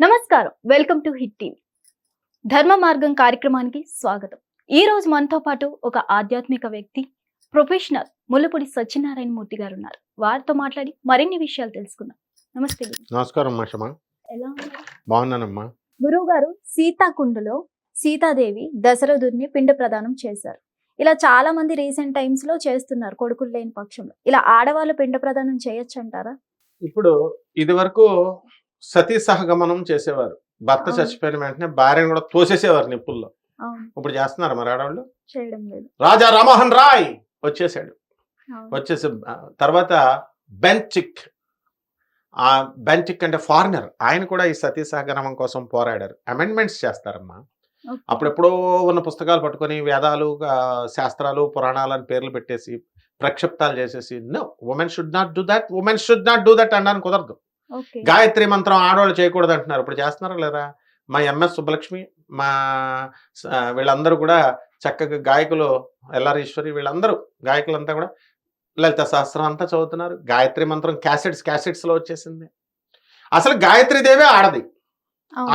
నమస్కారం. Welcome to hit TV. ధర్మ మార్గం కార్యక్రమానికి స్వాగతం. ఈ రోజు మనతో పాటు ఒక ఆధ్యాత్మిక వ్యక్తి ప్రొఫెషనల్ ముల్లపూడి సత్యనారాయణ మూర్తి గారు ఉన్నారు వారితో మాట్లాడి మరిన్ని విషయాలు తెలుసుకుందాం. నమస్తే గురు. నమస్కారం మాషమా ఎలా ఉన్నారు? బాగున్నానమ్మా. గురువు గారు సీతాకుండలో సీతాదేవి దశరథుడిని పిండ ప్రదానం చేశారు. ఇలా చాలా మంది రీసెంట్ టైమ్స్లో చేస్తున్నారు కొడుకులు లేని పక్షంలో. ఇలా ఆడవాళ్ళు పిండ ప్రదానం చేయొచ్చు అంటారా ఇప్పుడు ఇది వరకు సతీ సహగమనం చేసేవారు. భర్త. చచ్చిపోయిన వెంటనే భార్యను కూడా తోసేసేవారు నిప్పుల్లో. ఇప్పుడు చేస్తున్నారు మరి ఆడవాళ్ళు? రాజా రామోహన్ రాయ్ వచ్చేసాడు. వచ్చేసి తర్వాత బెంచిక్. ఆ బెంచిక్ అంటే ఫారినర్. ఆయన కూడా ఈ సతీ సహగమనం కోసం పోరాడారు. అమెండ్మెంట్స్ చేస్తారమ్మా. అప్పుడెప్పుడో ఉన్న పుస్తకాలు పట్టుకొని వేదాలు శాస్త్రాలు పురాణాలు అని పేర్లు పెట్టేసి ప్రక్షిప్తాలు చేసేసి no women should not do that women should not do that అనడానికి కుదరదు. గాయత్రి మంత్రం ఆడవాళ్ళు చేయకూడదు అంటున్నారు ఇప్పుడు చేస్తున్నారా లేదా? మా ఎంఎస్ సుబ్బలక్ష్మి మా వీళ్ళందరూ కూడా చక్కగా గాయకులు ఎల్లారీశ్వరి వీళ్ళందరూ గాయకులంతా కూడా లలిత సహస్రం అంతా చదువుతున్నారు. గాయత్రి మంత్రం క్యాసెట్స్ క్యాసెట్స్లో వచ్చేసింది. అసలు గాయత్రి దేవే ఆడది.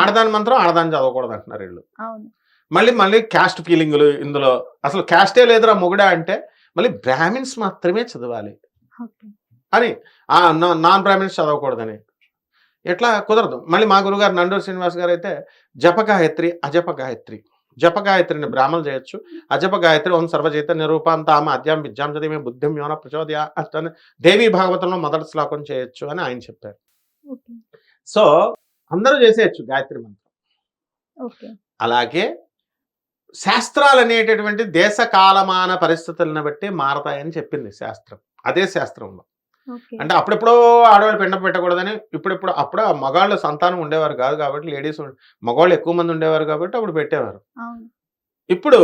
ఆడదాని మంత్రం ఆడదాని చదవకూడదు అంటున్నారు వీళ్ళు మళ్ళీ మళ్ళీ క్యాస్ట్ ఫీలింగులు ఇందులో. అసలు క్యాస్టే లేదురా మొగుడా అంటే మళ్ళీ బ్రాహ్మిన్స్ మాత్రమే చదవాలి. అని ఆ నాన్ బ్రాహ్మిన్స్ చదవకూడదని. ఎట్లా? కుదరదు. మళ్ళీ మా గురుగారు నండూరు శ్రీనివాస్ గారు అయితే జప గాయత్రి అజప గాయత్రి జప గాయత్రిని బ్రాహ్మణులు చేయొచ్చు. అజప గాయత్రి ఓం సర్వచేత నిరూపాంతామ అద్యాం విద్యాం చదివి బుద్ధిం యోన ప్రచోదయ అని దేవీ భాగవతంలో మొదటి శ్లోకం చేయొచ్చు అని ఆయన చెప్పారు. సో అందరూ చేసేయచ్చు గాయత్రి మంత్రం. అలాగే శాస్త్రాలు అనేటటువంటి దేశ కాలమాన పరిస్థితులను బట్టి మారతాయని చెప్పింది శాస్త్రం. అదే శాస్త్రంలో. అంటే అప్పుడెప్పుడో ఆడవాళ్ళు పిండ పెట్టకూడదని ఇప్పుడిప్పుడు అప్పుడు మగాళ్ళు సంతానం ఉండేవారు కాదు కాబట్టి లేడీస్ మగవాళ్ళు ఎక్కువ మంది ఉండేవారు కాబట్టి అప్పుడు పెట్టేవారు. ఇప్పుడు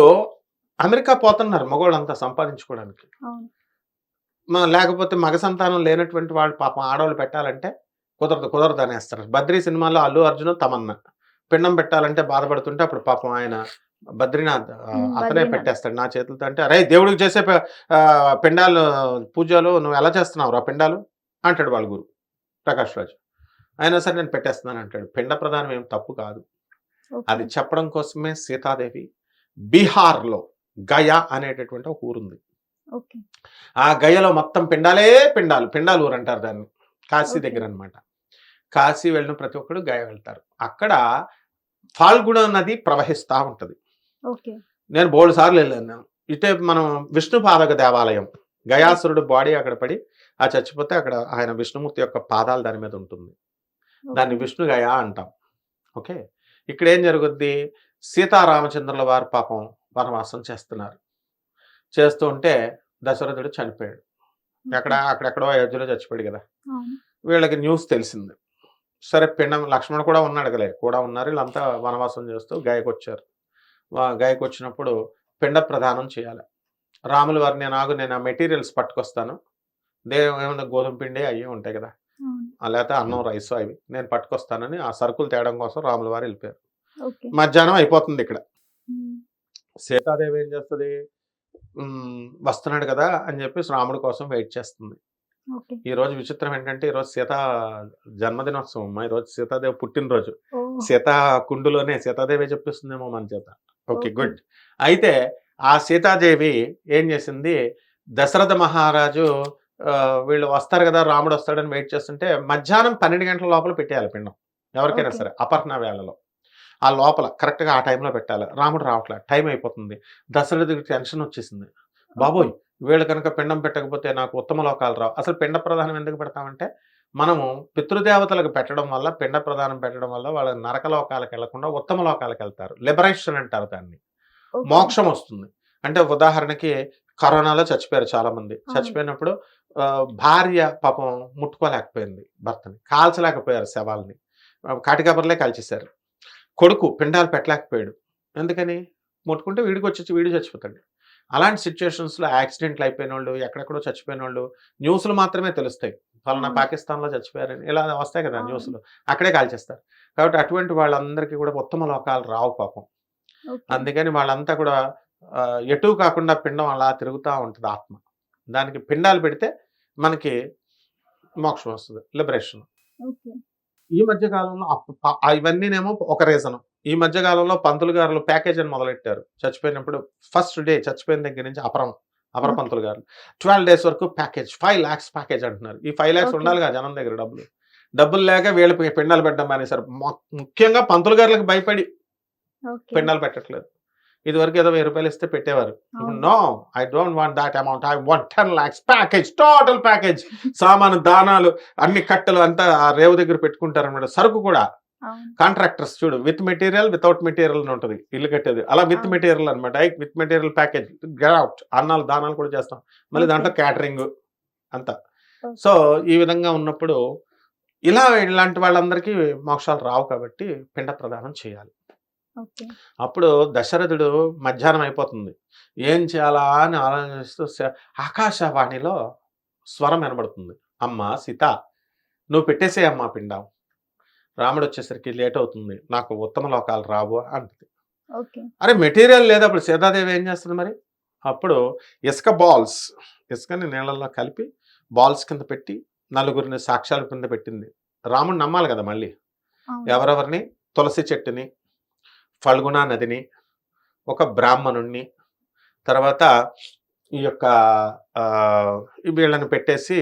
అమెరికా పోతున్నారు మగవాళ్ళంతా సంపాదించుకోవడానికి. అవును. మ- లేకపోతే మగ సంతానం లేనటువంటి వాళ్ళు పాపం ఆడవాళ్ళు పెట్టాలంటే కుదరదు కుదరదు అనేస్తారు. బద్రీ సినిమాలో అల్లు అర్జున్ తమన్నా పిండం పెట్టాలంటే బాధపడుతుంటే అప్పుడు పాపం ఆయన బద్రీనాథ్ అతనే. పెట్టేస్తాడు నా చేతులతో అంటే అరే దేవుడికి చేసే పిండాలు పూజలు నువ్వు ఎలా చేస్తున్నావు ఆ పిండాలు? అంటాడు వాళ్ళ గురు ప్రకాష్ రాజు. అయినా సరే నేను పెట్టేస్తున్నాను అంటాడు. పిండ ప్రధానం ఏం తప్పు కాదు. అది చెప్పడం కోసమే సీతాదేవి బీహార్లో గయా అనేటటువంటి ఒక ఊరుంది. ఓకే. ఆ గయలో మొత్తం పిండాలే పిండాలు పిండాలు ఊరు అంటారు దాన్ని. కాశీ. దగ్గర అన్నమాట. కాశీ వెళ్ళిన ప్రతి ఒక్కడు గయ వెళ్తారు. అక్కడ ఫాల్గుణ నది ప్రవహిస్తూ ఉంటది. నేను బోల్డ్ సార్లు వెళ్ళాను ఇటే మనం విష్ణుపాదక దేవాలయం. గయాసురుడు బాడీ అక్కడ పడి ఆ చచ్చిపోతే అక్కడ ఆయన విష్ణుమూర్తి యొక్క పాదాలు దాని మీద ఉంటుంది. దాన్ని విష్ణు గయ అంటాం. ఓకే? ఇక్కడ ఏం జరుగుద్ది? సీతారామచంద్రుల వారు పాపం వనవాసం చేస్తున్నారు. చేస్తూ ఉంటే దశరథుడు చనిపోయాడు. ఎక్కడ అక్కడెక్కడో అయోధ్యలో చచ్చిపోయాడు కదా. వీళ్ళకి న్యూస్ తెలిసింది. సరే పిండం లక్ష్మణ్ కూడా ఉన్నాడు కలే కూడా ఉన్నారు. వీళ్ళంతా వనవాసం చేస్తూ గాయకు వచ్చారు వా- గాయకు వచ్చినప్పుడు పిండ ప్రదానం చేయాలి. రాముల వారు నేను ఆగు నేను ఆ మెటీరియల్స్ పట్టుకొస్తాను. దే ఏమన్నా గోధుమ పిండి అయ్యి ఉంటాయి కదా. లేకపోతే అన్నం రైస్ అవి. నేను పట్టుకొస్తానని ఆ సరుకులు తేయడం కోసం రాముల వారు వెళ్ళిపోయారు. మధ్యాహ్నం అయిపోతుంది ఇక్కడ. సీతాదేవి ఏం చేస్తుంది? "ఉమ్, వస్తున్నాడు కదా అని చెప్పి రాముడి కోసం వెయిట్ చేస్తుంది. ఈ రోజు విచిత్రం ఏంటంటే ఈ రోజు సీత జన్మదినోత్సవం అమ్మా. ఈ రోజు సీతాదేవి పుట్టినరోజు. సీతా కుండులోనే సీతాదేవి చెప్పిస్తుందేమో మన చేత. ఓకే. గుడ్. అయితే ఆ సీతాదేవి ఏం చేసింది? దశరథ మహారాజు వీళ్ళు వస్తారు కదా రాముడు వస్తాడని వెయిట్ చేస్తుంటే మధ్యాహ్నం పన్నెండు గంటల లోపల పెట్టేయాలి పిండం. ఎవరికైనా. సరే అపర్ణ వేళలో. ఆ లోపల కరెక్ట్గా ఆ టైంలో పెట్టాలి. రాముడు రావట్లే టైం అయిపోతుంది. దశరథుడికి టెన్షన్ వచ్చేసింది. బాబోయ్! వీళ్ళు కనుక పిండం పెట్టకపోతే నాకు ఉత్తమ లోకాలు రావు. అసలు పిండ ప్రధానం ఎందుకు పెడతామంటే మనము పితృదేవతలకు పెట్టడం వల్ల పిండ ప్రదానం పెట్టడం వల్ల వాళ్ళ నరక లోకాలకు వెళ్ళకుండా ఉత్తమ లోకాలకు వెళ్తారు. లిబరేషన్ అంటారు దాన్ని. మోక్షం వస్తుంది. అంటే ఉదాహరణకి కరోనాలో చచ్చిపోయారు చాలా మంది. చచ్చిపోయినప్పుడు భార్య పాపం ముట్టుకోలేకపోయింది భర్తని. కాల్చలేకపోయారు శవాల్ని. ఆ, కాటికాపర్లే కాల్చేశారు. కొడుకు పిండాలు పెట్టలేకపోయాడు. ఎందుకని? ముట్టుకుంటే వీడికి వచ్చి వీడు చచ్చిపోతాడు. అలాంటి సిచ్యువేషన్స్లో యాక్సిడెంట్లు అయిపోయిన వాళ్ళు ఎక్కడెక్కడో చచ్చిపోయిన వాళ్ళు న్యూస్లు మాత్రమే తెలుస్తాయి. ఫలానా. పాకిస్తాన్లో చచ్చిపోయారని. ఇలా వస్తాయి కదా. న్యూస్లు. అక్కడే కాల్చేస్తారు. కాబట్టి అటువంటి వాళ్ళందరికీ కూడా ఉత్తమ లోకాలు రావు పాపం. అందుకని వాళ్ళంతా కూడా ఎటు కాకుండా పిండం అలా తిరుగుతూ ఉంటుంది ఆత్మ. దానికి పిండాలు పెడితే మనకి మోక్షం వస్తుంది లిబరేషన్ ఈ మధ్య కాలంలో ఇవన్నీనేమో ఒక రీజన్ ఈ మధ్య కాలంలో పంతులు గారు ప్యాకేజ్ అని మొదలెట్టారు. చచ్చిపోయినప్పుడు ఫస్ట్ డే చచ్చిపోయిన దగ్గర నుంచి అపరం అపర Okay. పంతులు గారు. ట్వెల్వ్ డేస్ వరకు ప్యాకేజ్ ఫైవ్ లాక్స్ ప్యాకేజ్ అంటున్నారు. ఈ ఫైవ్ Okay. ఉండాలి కదా జనం దగ్గర డబ్బులు. డబ్బులు లేక వీళ్ళు పిండాలు పెట్టడం మానేశారు. ముఖ్యంగా పంతులు గారులకు భయపడి పిండాలు పెట్టట్లేదు. ఇది వరకు ఏదో వెయ్యి రూపాయలు ఇస్తే పెట్టేవారు. No I don't want that amount. I want ten lakhs package total package. సామాను దానాలు అన్ని కట్టలు అంతా ఆ రేవు దగ్గర పెట్టుకుంటారు అనమాట సరుకు కూడా. కాంట్రాక్టర్స్ చూడు విత్ మెటీరియల్ వితౌట్ మెటీరియల్ అని ఉంటుంది. ఇల్లు కట్టేది. అలా విత్. మెటీరియల్ అనమాట విత్ మెటీరియల్ ప్యాకేజ్. అవుట్. అన్నాలు దానాలు కూడా చేస్తాం. మళ్ళీ దాంట్లో. క్యాటరింగ్ అంతా. సో ఈ విధంగా ఉన్నప్పుడు ఇలా ఇలాంటి వాళ్ళందరికీ మోక్షాలు రావు కాబట్టి పిండ ప్రదానం చేయాలి. అప్పుడు దశరథుడు మధ్యాహ్నం అయిపోతుంది. ఏం చేయాలా అని ఆలోచిస్తూ ఆకాశవాణిలో స్వరం వినబడుతుంది. అమ్మ సీత నువ్వు పెట్టేసే అమ్మా పిండం. రాముడు వచ్చేసరికి లేట్ అవుతుంది. నాకు ఉత్తమ లోకాలు రావు అంటుంది. అరే మెటీరియల్ లేదు అప్పుడు సీతాదేవి ఏం చేస్తుంది మరి? అప్పుడు ఇసుక బాల్స్ ఇసుకని నీళ్ళల్లో కలిపి బాల్స్ కింద పెట్టి నలుగురిని సాక్ష్యాల కింద పెట్టింది. రాముడు నమ్మాలి కదా మళ్ళీ. ఎవరెవరిని? తులసి చెట్టుని ఫల్గుణా నదిని ఒక బ్రాహ్మణుణ్ణి తర్వాత ఈ యొక్క వీళ్ళని పెట్టేసి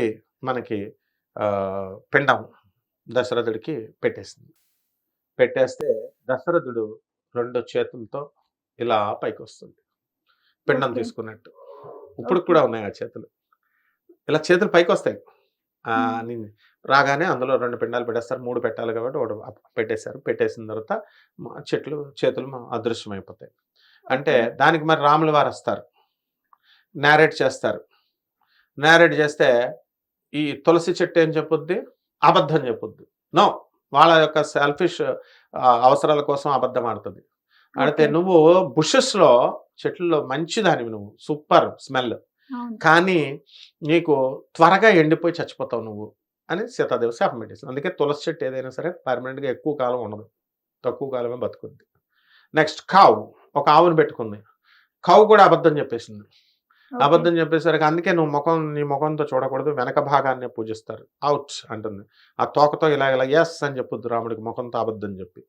మనకి పిండం. దశరథుడికి పెట్టేసింది. పెట్టేస్తే దశరథుడు రెండు చేతులతో ఇలా పైకి వస్తుంది పిండం. తీసుకున్నట్టు. ఇప్పుడు. కూడా ఉన్నాయి ఆ చేతులు. ఇలా చేతులు పైకి వస్తాయి రాగానే అందులో రెండు పిండాలు పెట్టేస్తారు. మూడు పెట్టాలి కాబట్టి ఒకటి పెట్టేశారు. పెట్టేసిన తర్వాత మా చెట్లు చేతులు మా అదృశ్యం అయిపోతాయి అంటే. దానికి మరి రాముల వారు వస్తారు. నేరేట్ చేస్తారు. నేరేట్ చేస్తే ఈ తులసి చెట్టు ఏం చెప్పొద్ది? అబద్ధం చెప్పొద్ది. నో. వాళ్ళ యొక్క సెల్ఫిష్ అవసరాల కోసం అబద్ధం ఆడుతుంది. ఆడితే Okay. నువ్వు bushes లో చెట్లలో మంచిదానివి నువ్వు. సూపర్ స్మెల్ కానీ నీకు త్వరగా ఎండిపోయి చచ్చిపోతావు నువ్వు అని సీతాదేవి శాపం పెట్టేసింది. అందుకే తులసి చెట్టు ఏదైనా సరే పర్మనెంట్గా ఎక్కువ కాలం ఉండదు. తక్కువ కాలమే బతుకుద్ది. నెక్స్ట్ కావు ఒక ఆవును పెట్టుకుంది. కావు కూడా అబద్ధం చెప్పేసింది. అబద్ధం చెప్పేసరికి అందుకే నువ్వు ముఖం నీ ముఖంతో చూడకూడదు వెనక భాగాన్నే పూజిస్తారు. అవుట్ అంటుంది. ఆ తోకతో ఇలా ఇలా ఎస్ అని చెప్పొద్దు రాముడికి ముఖంతో అబద్ధం చెప్పి.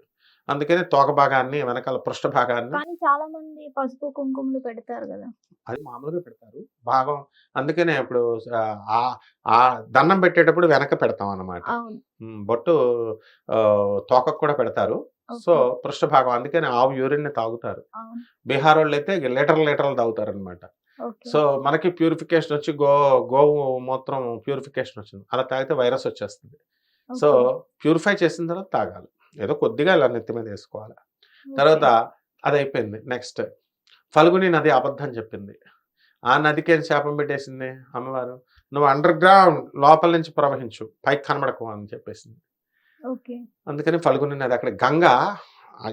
అందుకని తోక భాగాన్ని వెనకాల పృష్ఠ భాగాన్ని కానీ చాలా మంది పసుపు కుంకుమలు పెడతారు కదా. అది మామూలుగా పెడతారు. భాగం అందుకనే ఇప్పుడు ఆ ఆ దండం పెట్టేటప్పుడు వెనక పెడతాం అన్నమాట. బొట్టు తోకకు కూడా పెడతారు. సో పృష్ఠ భాగం అందుకని ఆవు యూరిన్ని తాగుతారు. బీహార్ వాళ్ళు అయితే లీటర్ లీటర్లు తాగుతారు అనమాట సో మనకి ప్యూరిఫికేషన్ వచ్చి గో గోవు మూత్రం ప్యూరిఫికేషన్ వచ్చింది. అలా తాగితే వైరస్ వచ్చేస్తుంది. సో. ప్యూరిఫై చేసిన తర్వాత తాగాలి. ఏదో కొద్దిగా ఇలా నెత్తి మీద వేసుకోవాలి. తర్వాత అది అయిపోయింది. నెక్స్ట్ ఫల్గుని నది అబద్ధం చెప్పింది. ఆ నదికి ఏం శాపం పెట్టేసింది అమ్మవారు? నువ్వు అండర్ గ్రౌండ్ లోపల నుంచి ప్రవహించు. పైకి కనబడకు అని చెప్పేసింది. అందుకని ఫల్గుని నది అక్కడ గంగ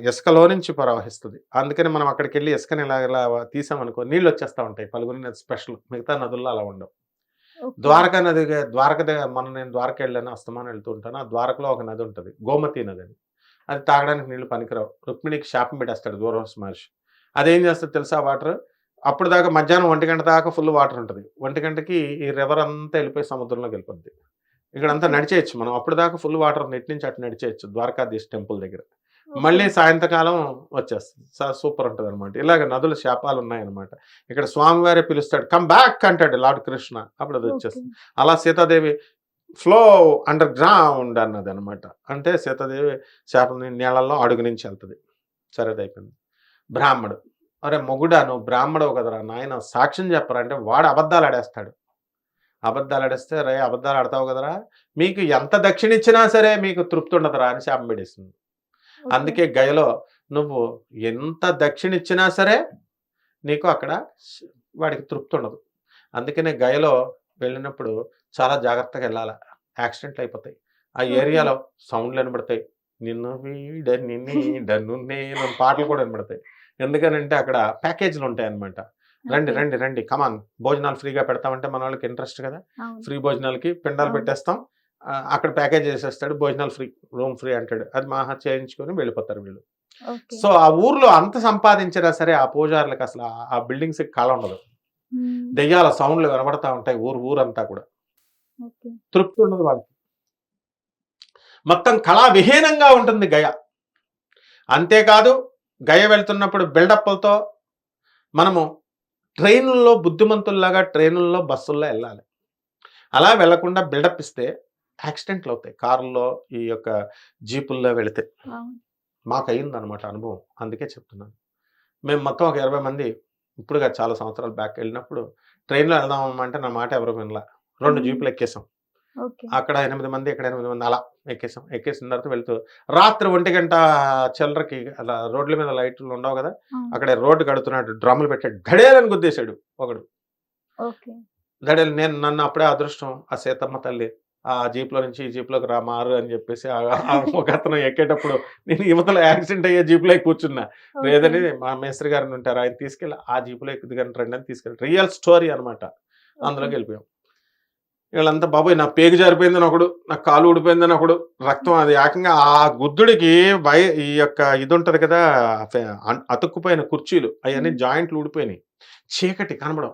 ఇసుకలో నుంచి ప్రవహిస్తుంది. అందుకని మనం అక్కడికి వెళ్ళి ఇసుకని ఇలా ఇలా తీసామనుకో నీళ్ళు వచ్చేస్తూ ఉంటాయి. ఫల్గుని నది స్పెషల్. మిగతా నదుల్లో అలా ఉండవు. ద్వారకా నది ద్వారక దగ్గర మొన్న నేను ద్వారక వెళ్ళాను అస్తమానం వెళ్తూ ఉంటాను. ఆ ద్వారకలో ఒక నది ఉంటుంది. గోమతి నది అని అది తాగడానికి నీళ్ళు పనికిరావు. రుక్మిణికి శాపం పెట్టేస్తాడు దూరం మహర్షి. అదేం చేస్తుంది తెలుసా వాటర్? అప్పుడు దాకా మధ్యాహ్నం ఒంటి గంట దాకా ఫుల్ వాటర్ ఉంటుంది. ఒంటి గంటకి ఈ రివర్ అంతా వెళ్ళిపోయి సముద్రంలోకి వెళ్ళిపోద్ది. ఇక్కడ అంతా. నడిచేయచ్చు మనం. అప్పుడు దాకా ఫుల్ వాటర్ నెట్ నుంచి అటు నడిచేయచ్చు ద్వారకాధీశ్ టెంపుల్ దగ్గర. మళ్ళీ సాయంత్రకాలం వచ్చేస్తుంది. స- సూపర్ ఉంటుంది అనమాట ఇలాగ నదుల శాపాలు ఉన్నాయన్నమాట. ఇక్కడ స్వామివారే పిలుస్తాడు కమ్ బ్యాక్ అంటాడు లార్డ్ కృష్ణ. అప్పుడు అది. వచ్చేస్తుంది. అలా సీతాదేవి ఫ్లో అండర్ గ్రౌండ్ అన్నది అనమాట అంటే సీతాదేవి శాపం నీళ్ళల్లో అడుగు నుంచి వెళ్తుంది. సరే అయిపోయింది. బ్రాహ్మడు. అరే మొగుడా నువ్వు బ్రాహ్మడవు కదరా నాయన సాక్ష్యం చెప్పరా అంటే వాడు అబద్ధాలు ఆడేస్తాడు. అబద్ధాలు ఆడేస్తే రే అబద్ధాలు ఆడతావు కదరా? మీకు ఎంత దక్షిణ ఇచ్చినా సరే మీకు తృప్తి ఉండదురా అని శాపం పెట్టేస్తుంది. అందుకే గయలో నువ్వు ఎంత దక్షిణ ఇచ్చినా సరే నీకు అక్కడ వాడికి తృప్తి ఉండదు అందుకనే గయలో వెళ్ళినప్పుడు చాలా జాగ్రత్తగా వెళ్ళాలి. యాక్సిడెంట్లు అయిపోతాయి. ఆ. ఏరియాలో సౌండ్లు వినబడతాయి. నిన్ను వీడని నీడను నేను అని పాటలు కూడా వినబడతాయి. ఎందుకనంటే అక్కడ ప్యాకేజీలు ఉంటాయి అన్నమాట రండి. రండి రండి కమాన్ భోజనాలు ఫ్రీగా పెడతామంటే మన వాళ్ళకి ఇంట్రెస్ట్ కదా. ఫ్రీ భోజనాలకి పిండాలు. పెట్టేస్తాం అక్కడ ప్యాకేజ్ చేసేస్తాడు భోజనాలు ఫ్రీ రూమ్ ఫ్రీ అంటాడు అది మహా చేయించుకొని వెళ్ళిపోతారు వీళ్ళు. సో ఆ ఊర్లో అంత సంపాదించినా సరే ఆ పూజారులకు అసలు ఆ- బిల్డింగ్స్ కళ ఉండదు. దెయ్యాల సౌండ్లు వినబడతా ఉంటాయి ఊరు ఊరంతా కూడా. తృప్తి ఉండదు వాళ్ళకి మొత్తం కళా విహీనంగా ఉంటుంది గయ అంతేకాదు గయ వెళ్తున్నప్పుడు బిల్డప్లతో మనము ట్రైనుల్లో బుద్ధిమంతుల్లాగా ట్రైనుల్లో బస్సుల్లో వెళ్ళాలి. అలా వెళ్ళకుండా బిల్డప్ ఇస్తే యాక్సిడెంట్లు అవుతాయి. కారుల్లో ఈ యొక్క జీపుల్లో వెళితే. మాకు అయ్యిందనమాట అనుభవం. అందుకే చెప్తున్నాను. మేము మొత్తం ఒక ఇరవై మంది ఇప్పుడుగా చాలా సంవత్సరాల బ్యాక్ వెళ్ళినప్పుడు ట్రైన్లో వెళ్దాం అంటే నా మాట ఎవరు వినలా. రెండు. జీపులు ఎక్కేసాం అక్కడ ఎనిమిది మంది ఇక్కడ ఎనిమిది మంది అలా ఎక్కేసాం. ఎక్కేసిన తర్వాత వెళ్తూ రాత్రి ఒంటి గంట చిల్లరకి అలా రోడ్ల మీద లైట్లు ఉండవు కదా. అక్కడ రోడ్డు కడుతున్నాడు డ్రమ్ములు పెట్టాడు. గడియాలని గుద్దేశాడు ఒకడు. ఓకే. గడియలు నేను నన్ను అప్పుడే అదృష్టం ఆ సీతమ్మ తల్లి ఆ జీప్లో నుంచి ఈ జీప్లోకి రా మారు అని చెప్పేసి ఒక అతను ఎక్కేటప్పుడు నేను యువతల యాక్సిడెంట్ అయ్యే జీప్లో కూర్చున్నా. లేదని మా మేస్త్రి గారిని ఉంటారు ఆయన తీసుకెళ్ళి ఆ జీపులో ఎక్కుది కానీ రండి అని తీసుకెళ్ళి రియల్ స్టోరీ అనమాట అందులోకి వెళ్ళిపోయాం. వీళ్ళంతా బాబోయ్ నా పేగు జారిపోయిందని ఒకడు నా కాలు ఊడిపోయిందని ఒకడు రక్తం అది ఏకంగా ఆ గుద్దుడికి వై ఈ యొక్క ఇది ఉంటది కదా అతుక్కుపోయిన కుర్చీలు అవన్నీ. జాయింట్లు ఊడిపోయినాయి. చీకటి కనబడం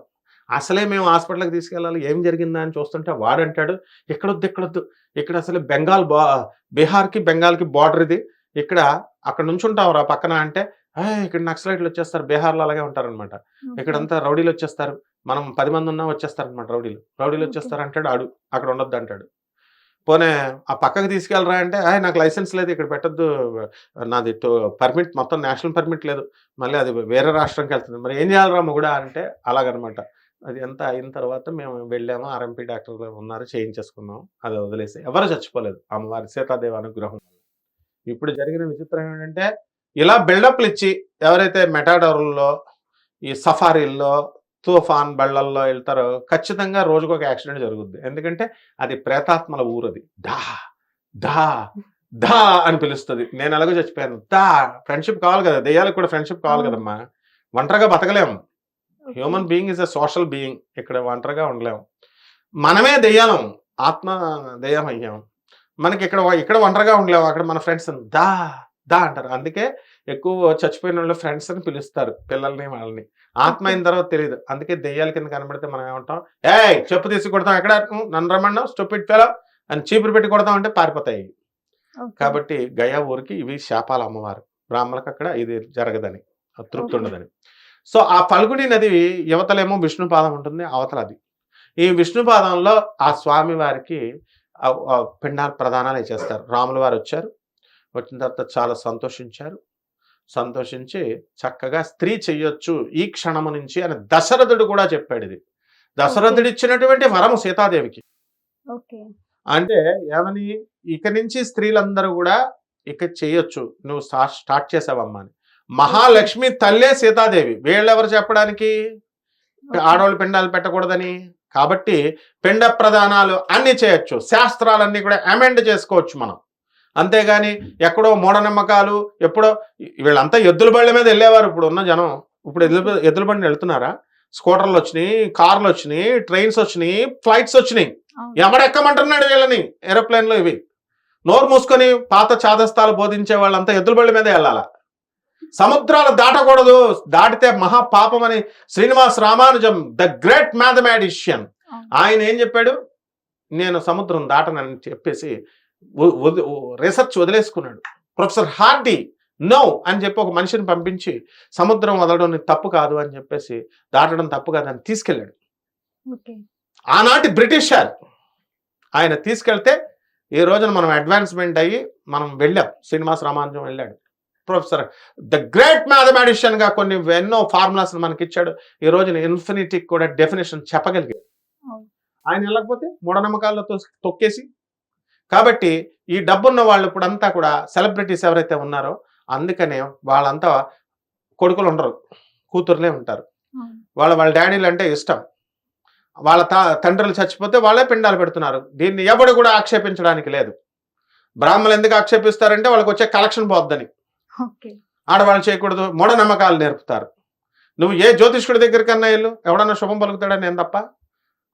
అసలే మేము హాస్పిటల్కి తీసుకెళ్ళాలి ఏం జరిగిందా అని చూస్తుంటే వాడంటాడు ఎక్కడొద్దు ఎక్కడొద్దు ఇక్కడ అసలు బెంగాల్ బా బీహార్కి బెంగాల్కి బార్డర్ ఇది. ఇక్కడ అక్కడ నుంచి ఉంటావురా పక్కన అంటే "ఏ, ఇక్కడ నక్సలైట్లు వచ్చేస్తారు బీహార్లో అలాగే ఉంటారనమాట. ఇక్కడంతా రౌడీలు వచ్చేస్తారు. మనం పది మంది ఉన్నా వచ్చేస్తారు అనమాట రౌడీలు. రౌడీలు. వచ్చేస్తారు అంటాడు ఆడు అక్కడ ఉండొద్దు అంటాడు పోనీ ఆ పక్కకి తీసుకెళ్ళరా అంటే "ఆయ్, నాకు లైసెన్స్ లేదు ఇక్కడ పెట్టద్దు. నాది పర్మిట్ మొత్తం నేషనల్ పర్మిట్ లేదు. మళ్ళీ అది వేరే రాష్ట్రంకి వెళ్తుంది. మరి ఏం చేయాలరా మొగుడా? అంటే అలాగనమాట. అది ఎంత అయిన తర్వాత మేము వెళ్ళాము. ఆర్ఎంపీ డాక్టర్ ఉన్నారు చేయించేసుకున్నాం అది వదిలేసి ఎవరు చచ్చిపోలేదు. అమ్మవారి సీతాదేవి అనుగ్రహం. ఇప్పుడు జరిగిన విచిత్రం ఏంటంటే ఇలా బిల్డప్లు ఇచ్చి ఎవరైతే మెటాడోర్లలో ఈ సఫారీల్లో తుఫాన్ బళ్ళల్లో వెళ్తారో ఖచ్చితంగా రోజుకు ఒక యాక్సిడెంట్ జరుగుద్ది. ఎందుకంటే అది ప్రేతాత్మల ఊరది. దా దా దా అని పిలుస్తుంది. నేను ఎలాగో చచ్చిపోయాను. దా ఫ్రెండ్షిప్ కావాలి కదా. దెయ్యాలకు కూడా ఫ్రెండ్షిప్ కావాలి. కదమ్మా. ఒంటరిగా బతకలేము. Human being is a social being. ఇక్కడ ఒంటరిగా ఉండలేము మనమే దెయ్యాలం. ఆత్మ దెయ్యం అయ్యాం మనకి ఇక్కడ ఇక్కడ ఒంటరిగా ఉండలేము అక్కడ మన ఫ్రెండ్స్ దా దా అంటారు. అందుకే ఎక్కువ చచ్చిపోయిన వాళ్ళు ఫ్రెండ్స్ అని పిలుస్తారు పిల్లల్ని వాళ్ళని. ఆత్మ అయిన తర్వాత తెలియదు అందుకే దెయ్యాల కింద కనబడితే మనం ఏమంటాం ఏయ్ చెప్పు తీసి కొడతాం ఎక్కడ? నన్ను రమ్మన్నావు స్టూపిడ్ ఫెలో అని చీపురు పెట్టి కొడతాం అంటే పారిపోతాయి. కాబట్టి గయా ఊరికి ఇవి శాపాల అమ్మవారు. బ్రాహ్మణులకు అక్కడ ఇది జరగదని తృప్తి. ఉండదని. సో ఆ ఫల్గుని నది యువతలేమో విష్ణుపాదం ఉంటుంది అవతల అది. ఈ విష్ణుపాదంలో ఆ స్వామి వారికి పిండాలు ప్రదానాలు చేస్తారు రాముల వారు వచ్చారు వచ్చిన తర్వాత చాలా సంతోషించారు. సంతోషించి చక్కగా స్త్రీ చెయ్యొచ్చు ఈ క్షణము నుంచి అని దశరథుడు కూడా చెప్పాడు ఇది. దశరథుడు ఇచ్చినటువంటి వరము సీతాదేవికి. అంటే ఏమని? ఇక నుంచి స్త్రీలందరూ కూడా ఇక చేయొచ్చు నువ్వు స్టా- స్టార్ట్ చేసావమ్మా అని. మహాలక్ష్మి తల్లే సీతాదేవి. వీళ్ళెవరు చెప్పడానికి. ఆడవాళ్ళు పిండాలు పెట్టకూడదని. కాబట్టి పిండ ప్రదానాలు అన్ని చేయొచ్చు. శాస్త్రాలన్నీ కూడా అమెండ్ చేసుకోవచ్చు మనం. అంతేగాని ఎక్కడో మూఢనమ్మకాలు ఎప్పుడో వీళ్ళంతా ఎద్దుల బళ్ళ మీద వెళ్ళేవారు. ఇప్పుడు ఉన్న జనం ఇప్పుడు ఎద్దుల ఎద్దుల బండి వెళ్తున్నారా? స్కూటర్లు వచ్చినాయి కార్లు వచ్చినాయి ట్రైన్స్ వచ్చినాయి ఫ్లైట్స్ వచ్చినాయి. ఎవడెక్కమంటున్నాడు వీళ్ళని? ఏరోప్లేన్లో ఇవి. నోరు మూసుకొని పాత చాదస్తాలు బోధించే వాళ్ళంతా ఎద్దుల బళ్ళ మీదే వెళ్ళాల? సముద్రాలు దాటకూడదు. దాటితే మహా పాపం అని Srinivas Ramanujam the great mathematician. ఆయన ఏం చెప్పాడు? నేను సముద్రం దాటనని చెప్పేసి రీసెర్చ్ వదిలేసుకున్నాడు. ప్రొఫెసర్ హార్డీ నో అని చెప్పి ఒక మనిషిని పంపించి సముద్రం వదలడం తప్పు కాదు అని చెప్పేసి దాటడం తప్పు కాదు అని తీసుకెళ్ళాడు. ఆనాటి బ్రిటిషర్ ఆయన తీసుకెళ్తే ఈ రోజున మనం అడ్వాన్స్మెంట్ అయ్యి మనం వెళ్ళాం. శ్రీనివాస రామానుజం వెళ్ళాడు. ప్రొఫెసర్ ద గ్రేట్ మ్యాథమెటిషియన్గా కొన్ని ఎన్నో ఫార్ములాస్ మనకి ఇచ్చాడు. ఈ రోజున ఇన్ఫినిటీకి కూడా డెఫినేషన్ చెప్పగలిగాడు. ఆయన వెళ్ళకపోతే మూఢనమ్మకాల్లో తొక్కేసి కాబట్టి ఈ డబ్బున్న వాళ్ళు ఇప్పుడు అంతా కూడా సెలబ్రిటీస్ ఎవరైతే ఉన్నారో అందుకనే వాళ్ళంతా కొడుకులు ఉండరు కూతుర్లే ఉంటారు. వాళ్ళ వాళ్ళ డాడీలు అంటే ఇష్టం. వాళ్ళ తా తండ్రులు చచ్చిపోతే వాళ్ళే పిండాలు పెడుతున్నారు. దీన్ని ఎవడు కూడా ఆక్షేపించడానికి లేదు. బ్రాహ్మణులు ఎందుకు ఆక్షేపిస్తారంటే వాళ్ళకి వచ్చే కలెక్షన్ పోద్దని. ఆడవాళ్ళు చేయకూడదు మూఢనమ్మకాలు నేర్పుతారు. నువ్వు ఏ జ్యోతిష్కుడి దగ్గరికన్నా వెళ్ళు. ఎవడన్నా శుభం పలుకుతాడని నేను తప్ప?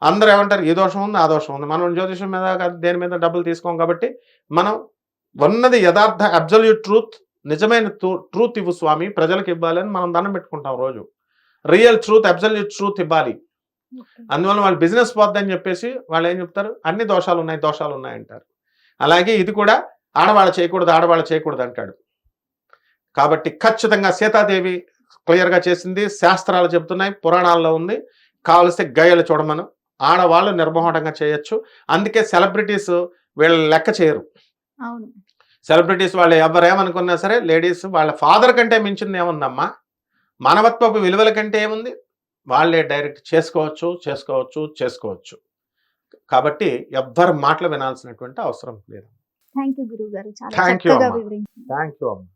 అందరూ ఏమంటారు ఈ దోషం ఉంది ఆ దోషం ఉంది. మనం జ్యోతిషం మీద దేని మీద డబ్బులు తీసుకోం కాబట్టి మనం ఉన్నది యథార్థ అబ్జల్యూట్ ట్రూత్ నిజమైన ట్రూత్ ఇవ్వు స్వామి ప్రజలకు ఇవ్వాలని మనం దండం పెట్టుకుంటాం రోజు. రియల్ ట్రూత్ అబ్జల్యూట్ ట్రూత్ ఇవ్వాలి. అందువల్ల వాళ్ళు బిజినెస్ పోద్దని చెప్పేసి వాళ్ళు ఏం చెప్తారు? అన్ని దోషాలు ఉన్నాయి దోషాలు ఉన్నాయి అంటారు. అలాగే ఇది కూడా ఆడవాళ్ళు చేయకూడదు ఆడవాళ్ళు చేయకూడదు అంటాడు. కాబట్టి ఖచ్చితంగా సీతాదేవి క్లియర్గా చేసింది శాస్త్రాలు చెబుతున్నాయి పురాణాల్లో ఉంది. కావలిస్తే గయలు చూడమను. ఆడవాళ్ళు నిర్మోహటంగా చేయొచ్చు. అందుకే సెలబ్రిటీస్ వీళ్ళ లెక్క చేయరు. అవును. సెలబ్రిటీస్ వాళ్ళు ఎవరేమనుకున్నా సరే లేడీస్ వాళ్ళ ఫాదర్ కంటే మించింది ఏముందమ్మా? మానవత్వపు విలువల కంటే ఏముంది? వాళ్ళే డైరెక్ట్ చేసుకోవచ్చు చేసుకోవచ్చు చేసుకోవచ్చు. కాబట్టి ఎవ్వరు మాటలు వినాల్సినటువంటి అవసరం లేదు. థ్యాంక్ యూ గురువు గారు అమ్మా. వివరించారు. థ్యాంక్ యూ అమ్మా.